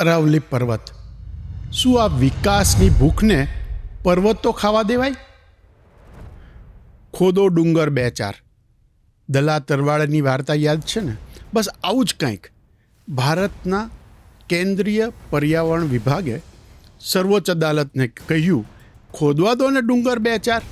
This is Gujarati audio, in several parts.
અરાવલી પર્વત. શું આ વિકાસની ભૂખને પર્વતો ખાવા દેવાય? ખોદો ડુંગર બે ચાર. દલા તરવાડની વાર્તા યાદ છે ને? બસ આવું જ કંઈક. ભારતના કેન્દ્રીય પર્યાવરણ વિભાગે સર્વોચ્ચ અદાલતને કહ્યું, ખોદવા દો ને ડુંગર બે ચાર.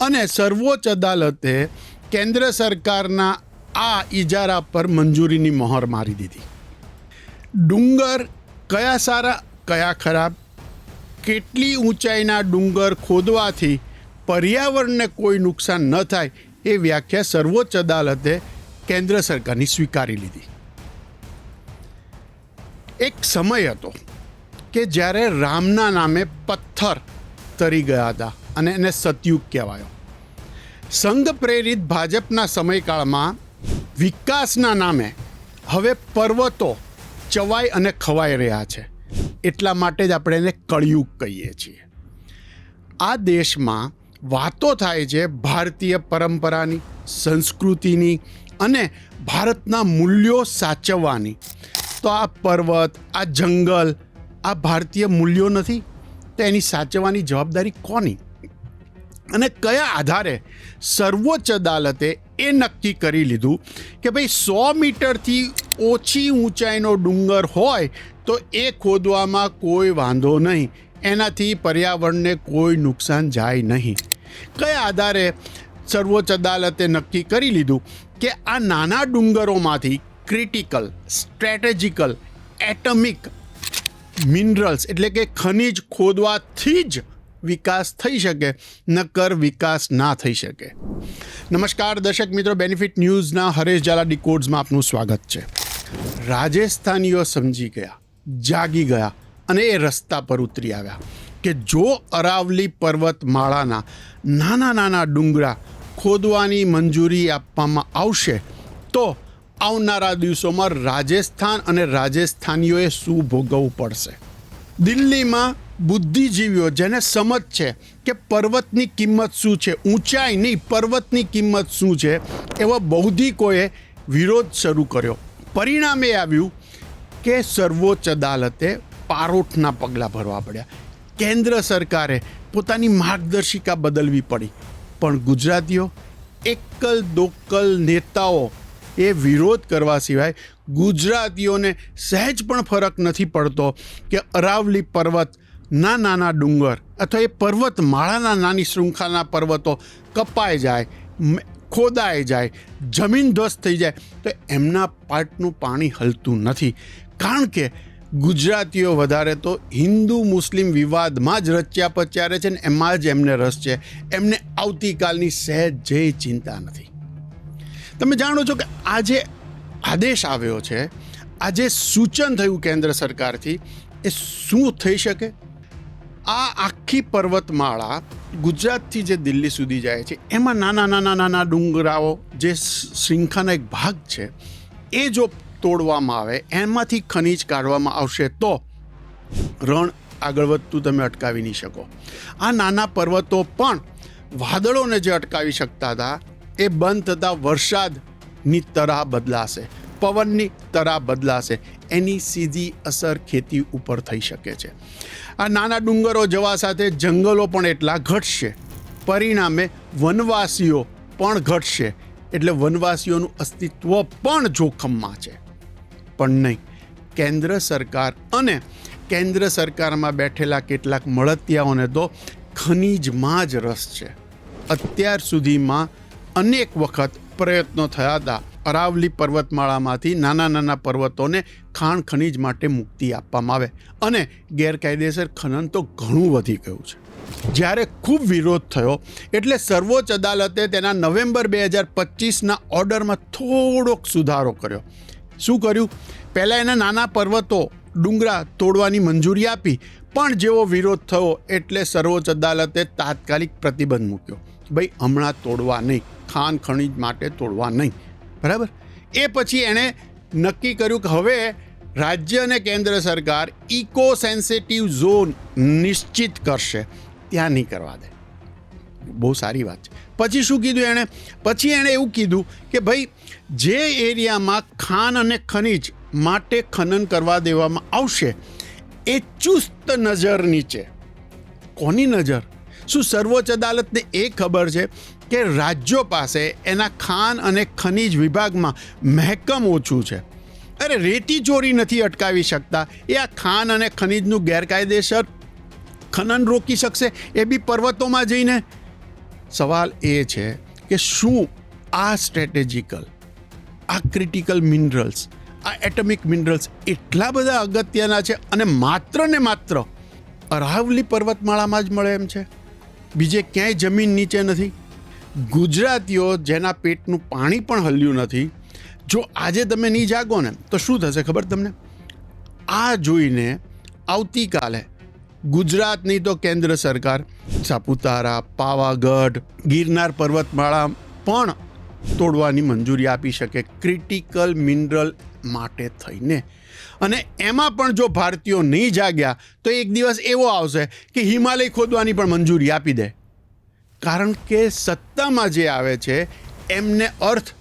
અને સર્વોચ્ચ અદાલતે કેન્દ્ર સરકારના આ ઇજારા પર મંજૂરીની મહોર મારી દીધી. ડુંગર કયા સારા, કયા ખરાબ? કેટલી ઊંચાઈના ડુંગર ખોદવાથી પર્યાવરણને કોઈ નુકસાન ન થાય એ વ્યાખ્યા સર્વોચ્ચ અદાલતે કેન્દ્ર સરકારની સ્વીકારી લીધી. એક સમય હતો કે જ્યારે રામના નામે પથ્થર તરી ગયા હતા અને એને સતયુગ કહેવાયો. સંઘ પ્રેરિત ભાજપના સમયકાળમાં વિકાસના નામે હવે પર્વતો ચવાઈ અને ખવાઈ રહ્યા છે. એટલા માટે જ આપણે એને કળિયુગ કહીએ છીએ. આ દેશમાં વાતો થાય છે ભારતીય પરંપરાની, સંસ્કૃતિની અને ભારતના મૂલ્યો સાચવવાની. તો આ પર્વત, આ જંગલ, આ ભારતીય મૂલ્યો નથી? તો એની સાચવવાની જવાબદારી કોની? અને કયા આધારે સર્વોચ્ચ અદાલતે એ નક્કી કરી લીધું કે ભાઈ સો મીટરથી ઓછી ઊંચાઈનો ડુંગર હોય તો એ ખોદવામાં કોઈ વાંધો નહીં. એનાથી પર્યાવરણને કોઈ નુકસાન જાય નહીં. કયા આધારે સર્વોચ્ચ અદાલતે નક્કી કરી લીધું કે આ નાના ડુંગરોમાંથી ક્રિટિકલ, સ્ટ્રેટેજિકલ, એટમિક મિનરલ્સ એટલે કે ખનિજ ખોદવાથી જ વિકાસ થઈ શકે, નકર વિકાસ ના થઈ શકે. નમસ્કાર, દર્શક મિત્રો બેનિફિટ ન્યૂઝના હરેશ ઝાલા ડિકોડ્સમાં આપનું સ્વાગત છે. રાજસ્થાનીઓ સમજી ગયા, જાગી ગયા અને એ રસ્તા પર ઉતરી આવ્યા કે જો અરાવલી પર્વતમાળાના નાના નાના ડુંગરા ખોદવાની મંજૂરી આપવામાં આવશે, તો આવનારા દિવસોમાં રાજસ્થાન અને રાજસ્થાનીઓએ શું ભોગવવું પડશે? દિલ્હીમાં બુદ્ધિજીવીઓ જેને સમજ છે કે પર્વતની કિંમત શું છે, ઊંચાઈ નહીં, પર્વતની કિંમત શું છે, એવા બૌદ્ધિકોએ વિરોધ શરૂ કર્યો. પરિણામે આવ્યું કે સર્વોચ્ચ અદાલતે પારોઠના પગલાં ભરવા પડ્યા. કેન્દ્ર સરકારે પોતાની માર્ગદર્શિકા બદલવી પડી. પણ ગુજરાતીઓ, એકલ દોકલ નેતાઓ એ વિરોધ કરવા સિવાય ગુજરાતીઓને સહેજ પણ ફરક નથી પડતો કે અરાવલી પર્વત ના નાના ડુંગર અથવા એ પર્વતમાળાના નાની શૃંખલાના પર્વતો કપાઈ જાય ખોદાઈ જાય, જમીન ધ્વસ્ત થઈ જાય, તો એમના પાટનું પાણી હલતું નથી. કારણ કે ગુજરાતીઓ વધારે તો હિન્દુ મુસ્લિમ વિવાદમાં જ રચ્યા પચ્યા છે ને એમાં જ એમને રસ છે. એમને આવતીકાલની સહેજ જે ચિંતા નથી. તમે જાણો છો કે આજે આદેશ આવ્યો છે. આજે સૂચન થયું કેન્દ્ર સરકારથી, એ શું થઈ શકે? આ આખી પર્વતમાળા ગુજરાતથી જે દિલ્હી સુધી જાય છે, એમાં નાના નાના નાના ડુંગરાઓ જે શૃંખલાનો એક ભાગ છે, એ જો તોડવામાં આવે, એમાંથી ખનિજ કાઢવામાં આવશે, તો રણ આગળ વધતું તમે અટકાવી નહીં શકો. આ નાના પર્વતો પણ વાદળોને જે અટકાવી શકતા હતા, એ બંધ થતાં વરસાદની તરાહ બદલાશે, પવનની તરાહ બદલાશે એની સીધી અસર ખેતી ઉપર થઈ શકે છે. આ નાના ડુંગરો જવા સાથે જંગલો પણ એટલા ઘટશે. પરિણામે વનવાસીઓ પણ ઘટશે. એટલે વનવાસીઓનું અસ્તિત્વ પણ જોખમમાં છે. પણ નહીં, કેન્દ્ર સરકાર અને કેન્દ્ર સરકારમાં બેઠેલા કેટલાક મળતિયાઓને તો ખનીજમાં જ રસ છે. અત્યાર સુધીમાં અનેક વખત પ્રયત્નો થયા હતા. અરાવલી પર્વતમાળામાંથી નાના નાના પર્વતોને ખાણ ખનીજ માટે મુક્તિ આપવામાં આવે. અને ગેરકાયદેસર ખનન તો ઘણું વધી ગયું છે. જ્યારે ખૂબ વિરોધ થયો, એટલે સર્વોચ્ચ અદાલતે તેના નવેમ્બર બે હજાર પચીસના ઓર્ડરમાં થોડોક સુધારો કર્યો. શું કર્યું? પહેલાં એના નાના પર્વતો ડુંગરા તોડવાની મંજૂરી આપી, પણ જેવો વિરોધ થયો, એટલે સર્વોચ્ચ અદાલતે તાત્કાલિક પ્રતિબંધ મૂક્યો. ભાઈ, હમણાં તોડવા નહીં. ખાન ખનીજ માટે તોડવા નહીં. બરાબર? એ પછી એણે નક્કી કર્યું કે હવે રાજ્ય અને કેન્દ્ર સરકાર ઇકો સેન્સિટિવ ઝોન નિશ્ચિત કરશે. ત્યાં નહીં કરવા દે. બહુ સારી વાત છે. પછી શું કીધું એણે? પછી એણે એવું કીધું કે ભાઈ, જે એરિયામાં ખાન અને ખનિજ માટે ખનન કરવા દેવામાં આવશે, એ ચુસ્ત નજર નીચે. કોની નજર? શું સર્વોચ્ચ અદાલતને એ ખબર છે કે રાજ્યો પાસે એના ખાન અને ખનિજ વિભાગમાં મહેકમ ઓછું છે. અરે રેતી ચોરી નથી અટકાવી શકતા. એ આ ખાન અને ખનિજનું ગેરકાયદેસર ખનન રોકી શકશે એ બી પર્વતોમાં જઈને? સવાલ એ છે કે શું આ સ્ટ્રેટેજિકલ, આ ક્રિટિકલ મિનરલ્સ, આ એટમિક મિનરલ્સ એટલા બધા અગત્યના છે અને માત્ર ને માત્ર અરાવલી પર્વતમાળામાં જ મળે એમ છે? બીજે ક્યાંય જમીન નીચે નથી? ગુજરાતીઓ જેના પેટનું પાણી પણ હલ્યું નથી, જો આજે તમે નહીં જાગો ને, તો શું થશે ખબર તમને? આ જોઈને આવતીકાલે ગુજરાતની તો કેન્દ્ર સરકાર, સાપુતારા, પાવાગઢ, ગિરનાર પર્વતમાળા પણ તોડવાની મંજૂરી આપી શકે ક્રિટિકલ મિનરલ માટે થઈને. અને એમાં પણ જો ભારતીયો નહીં જાગ્યા, તો એક દિવસ એવો આવશે કે હિમાલય ખોદવાની પણ મંજૂરી આપી દે. કારણ કે સત્તામાં જે આવે છે, એમને અર્થ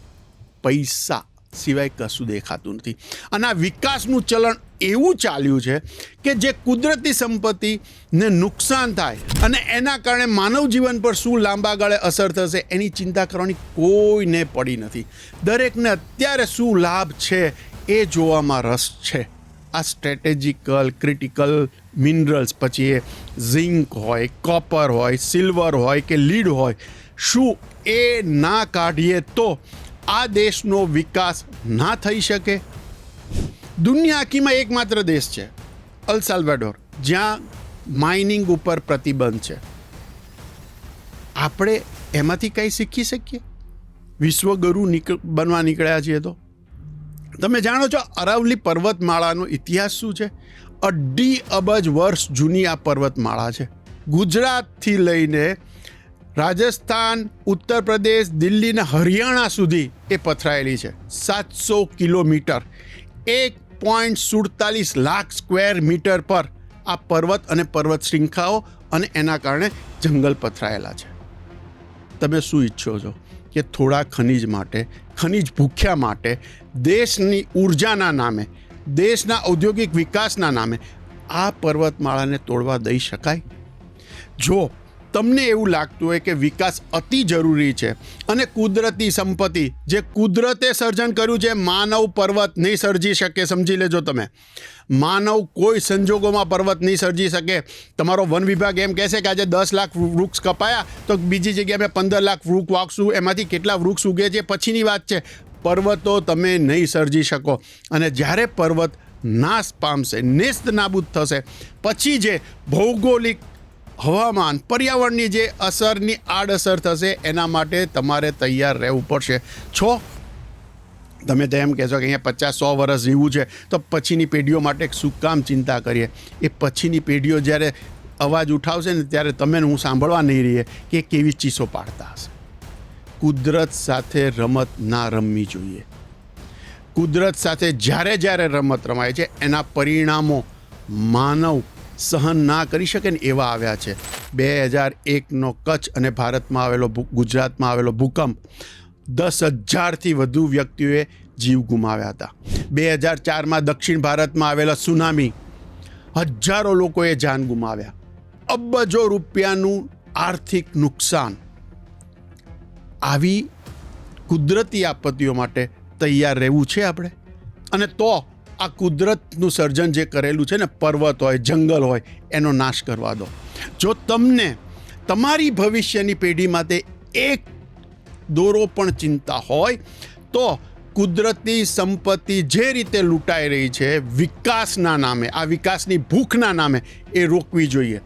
પૈસા સિવાય કશું દેખાતું નથી. અને આ વિકાસનું ચલણ એવું ચાલ્યું છે કે જે કુદરતી સંપત્તિને નુકસાન થાય અને એના કારણે માનવ જીવન પર શું લાંબા ગાળે અસર થશે એની ચિંતા કરવાની કોઈને પડી નથી. દરેકને અત્યારે શું લાભ છે એ જોવામાં રસ છે. આ સ્ટ્રેટેજિકલ ક્રિટિકલ મિનરલ્સ પછી એ ઝિંક હોય કોપર હોય સિલ્વર હોય કે લીડ હોય, શું એ ના કાઢીએ તો આ દેશનો વિકાસ ના થઈ શકે? દુનિયા આખીમાં એકમાત્ર દેશ છે અલસાલ્વાડોર જ્યાં માઇનિંગ ઉપર પ્રતિબંધ છે. આપણે એમાંથી કંઈ શીખી શકીએ? વિશ્વગુરુ નીક બનવા નીકળ્યા છીએ તો? તમે જાણો છો અરાવલી પર્વતમાળાનો ઇતિહાસ શું છે? અઢી અબજ વર્ષ જૂની આ પર્વતમાળા છે. ગુજરાતથી લઈને રાજસ્થાન, ઉત્તર પ્રદેશ, દિલ્હી ને હરિયાણા સુધી એ પથરાયેલી છે. સાતસો કિલોમીટર, એક પોઈન્ટ સુડતાલીસ લાખ સ્ક્વેર મીટર પર આ પર્વત અને પર્વત શૃંખાઓ અને એના કારણે જંગલ પથરાયેલા છે. તમે શું ઈચ્છો છો? કે થોડા ખનિજ માટે, ખનિજ ભૂખ્યા માટે, દેશની ઉર્જાના નામે, દેશના ઔદ્યોગિક વિકાસના નામે આ પર્વતમાળાને તોડવા દઈ શકાય? જો તમને એવું લાગતું હોય કે વિકાસ અતિ જરૂરી છે અને કુદરતી સંપત્તિ જે કુદરતે સર્જન કર્યું છે, માનવ પર્વત નહીં સર્જી શકે, સમજી લેજો તમે. માનવ કોઈ સંજોગોમાં પર્વત નહીં સર્જી શકે. તમારો વન વિભાગ એમ કહેશે કે આજે દસ લાખ વૃક્ષ કપાયા, તો બીજી જગ્યાએ અમે પંદર લાખ વૃક્ષ વાગશું એમાંથી કેટલા વૃક્ષ ઉગે છે પછીની વાત છે. પર્વતો તમે નહીં સર્જી શકો. અને જ્યારે પર્વત નાશ પામશે, નેસ્ત નાબૂદ થશે, પછી જે ભૌગોલિક હવામાન, પર્યાવરણની જે અસરની આડઅસર થશે, એના માટે તમારે તૈયાર રહેવું પડશે. છો, તમે તો એમ કહેશો કે અહીંયા પચાસ, સો વર્ષ જીવવું છે, તો પછીની પેઢીઓ માટે શું કામ ચિંતા કરીએ? એ પછીની પેઢીઓ જ્યારે અવાજ ઉઠાવશે ને, ત્યારે તમે હું સાંભળવા નહીં રહીએ કે કેવી ચીસો પાડતા હશે. કુદરત સાથે રમત ના રમવી જોઈએ. કુદરત સાથે જ્યારે જ્યારે રમત રમાય છે, એના પરિણામો માનવ સહન ના કરી શકે ને એવા આવ્યા છે. બે હજાર એકનો કચ્છ અને ભારતમાં આવેલો ગુજરાતમાં આવેલો ભૂકંપ દસ હજારથી વધુ વ્યક્તિઓએ જીવ ગુમાવ્યા હતા. બે હજાર ચારમાં દક્ષિણ ભારતમાં આવેલા સુનામી હજારો લોકોએ જાન ગુમાવ્યા. અબજો રૂપિયાનું આર્થિક નુકસાન. આવી કુદરતી આપત્તિઓ માટે તૈયાર રહેવું છે આપણે? અને તો આ કુદરતનું સર્જન જે કરેલું છે ને, પર્વત હોય, જંગલ હોય, એનો નાશ કરવા દો. જો તમને તમારી ભવિષ્યની પેઢી માટે એક દોરો પણ ચિંતા હોય, તો કુદરતી સંપત્તિ જે રીતે લૂંટાઈ રહી છે, વિકાસના નામે, આ વિકાસની ભૂખના નામે એ રોકવી જોઈએ.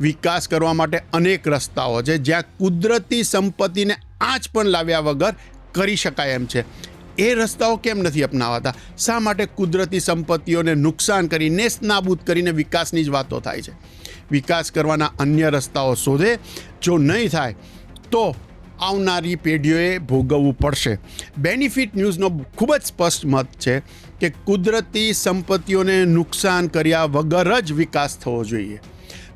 વિકાસ કરવા માટે અનેક રસ્તાઓ છે, જ્યાં કુદરતી સંપત્તિને આંચ પણ લાવ્યા વગર કરી શકાય એમ છે. એ રસ્તાઓ કેમ નથી અપનાવાતા? શા માટે કુદરતી સંપત્તિઓને નુકસાન કરી નેસ્તનાબૂદ કરીને વિકાસની જ વાતો થાય છે? વિકાસ કરવાના અન્ય રસ્તાઓ શોધે. જો નહીં થાય, તો આવનારી પેઢીઓએ ભોગવવું પડશે. બેનિફિટ ન્યૂઝનો ખૂબ જ સ્પષ્ટ મત છે કે કુદરતી સંપત્તિઓને નુકસાન કર્યા વગર જ વિકાસ થવો જોઈએ.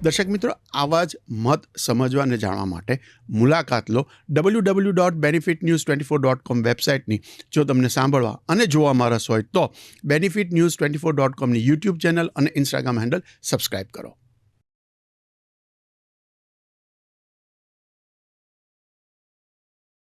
દર્શક મિત્રો, આવા જ મત સમજવા અને જાણવા માટે મુલાકાત લો W W dot benefit news twenty four dot com વેબસાઇટની. જો તમને સાંભળવા અને જોવામાં રસ હોય તો benefit news twenty four dot કોમની YouTube channel અને ઇન્સ્ટાગ્રામ હેન્ડલ સબસ્ક્રાઇબ કરો.